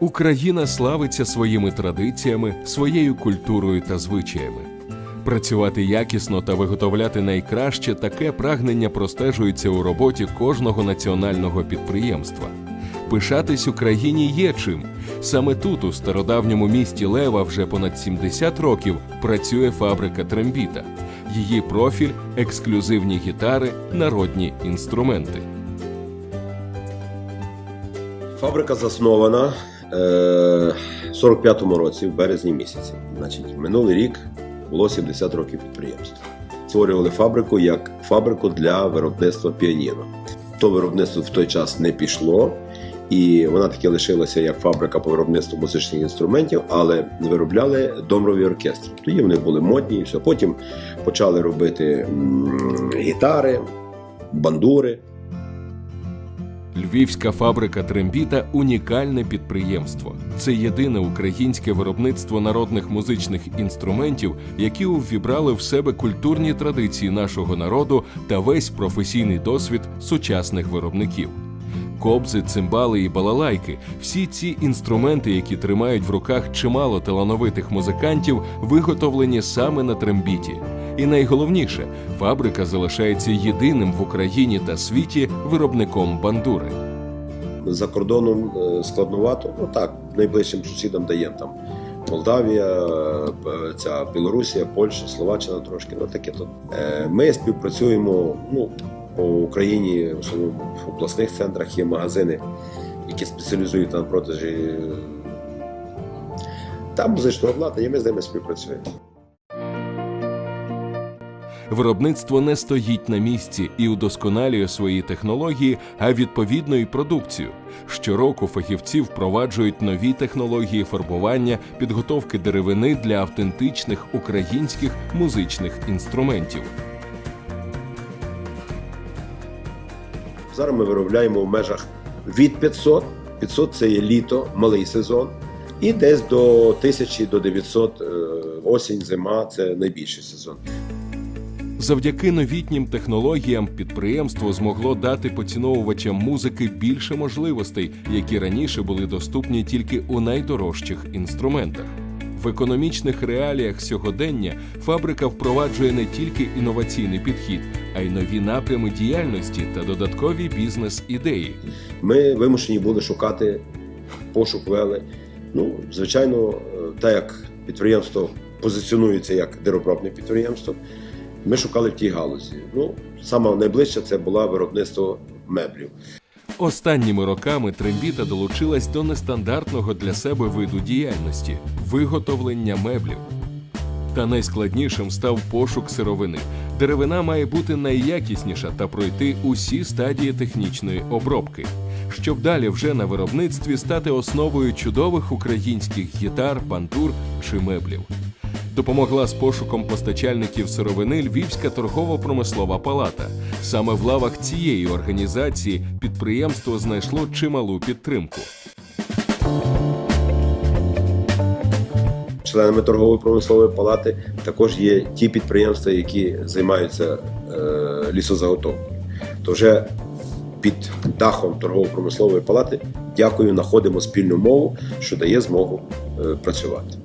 Україна славиться своїми традиціями, своєю культурою та звичаями. Працювати якісно та виготовляти найкраще таке прагнення простежується у роботі кожного національного підприємства. Пишатись Україні є чим. Саме тут, у стародавньому місті Лева, вже понад 70 років працює фабрика Трембіта. Її профіль ексклюзивні гітари, народні інструменти. Фабрика заснована 45-му році, в березні місяці. Значить, минулий рік було 70 років підприємства. Створювали фабрику як фабрику для виробництва піаніно. То виробництво в той час не пішло, і вона таки лишилася як фабрика по виробництву музичних інструментів, але виробляли домрові оркестри. Тоді вони були модні і все. Потім почали робити гітари, бандури. Львівська фабрика Трембіта унікальне підприємство. Це єдине українське виробництво народних музичних інструментів, які увібрали в себе культурні традиції нашого народу та весь професійний досвід сучасних виробників. Кобзи, цимбали і балалайки всі ці інструменти, які тримають в руках чимало талановитих музикантів, виготовлені саме на трембіті. І найголовніше, фабрика залишається єдиним в Україні та світі виробником бандури. За кордоном е, складновато. Ну так, найближчим сусідам даємо там Молдавія, е, ця Білорусія, Польща, Словаччина трошки. Ну таке то. Е, Ми співпрацюємо ну, по Україні, в обласних центрах є магазини, які спеціалізують на продажі там музичного обладнання, і ми з ними співпрацюємо. Виробництво не стоїть на місці і удосконалює свої технології, а відповідно і продукцію. Щороку фахівці впроваджують нові технології фарбування, підготовки деревини для автентичних українських музичних інструментів. Зараз ми виробляємо в межах від 500. 500 це є літо, малий сезон. І десь до 1000 до 900 е, осінь, зима це найбільший сезон. Завдяки новітнім технологіям підприємство змогло дати поціновувачам музики більше можливостей, які раніше були доступні тільки у найдорожчих інструментах. В економічних реаліях сьогодення фабрика впроваджує не тільки інноваційний підхід, а й нові напрями діяльності та додаткові бізнес-ідеї. Ми вимушені були шукати пошук вели. Ну, звичайно, е, так як підприємство позиціонується як деропробне підприємство, ми шукали в тій галузі. Ну, саме найближче це було виробництво меблів. Останніми роками Трембіта долучилась до нестандартного для себе виду діяльності виготовлення меблів. Та найскладнішим став пошук сировини. Деревина має бути найякісніша та пройти усі стадії технічної обробки, щоб далі вже на виробництві стати основою чудових українських гітар, бандур чи меблів. Допомогла з пошуком постачальників сировини Львівська торгово-промислова палата. Саме в лавах цієї організації підприємство знайшло чималу підтримку. Членами торгової промислової палати також є ті підприємства, які займаються е, лісозаготовкою. То вже під дахом торгово-промислової палати дякую, знаходимо спільну мову, що дає змогу е, працювати.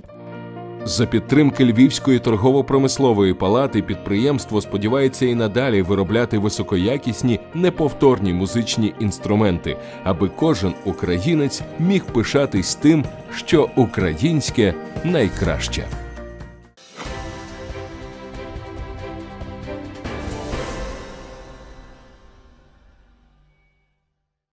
За підтримки Львівської торгово-промислової палати підприємство сподівається і надалі виробляти високоякісні неповторні музичні інструменти, аби кожен українець міг пишатись тим, що українське найкраще.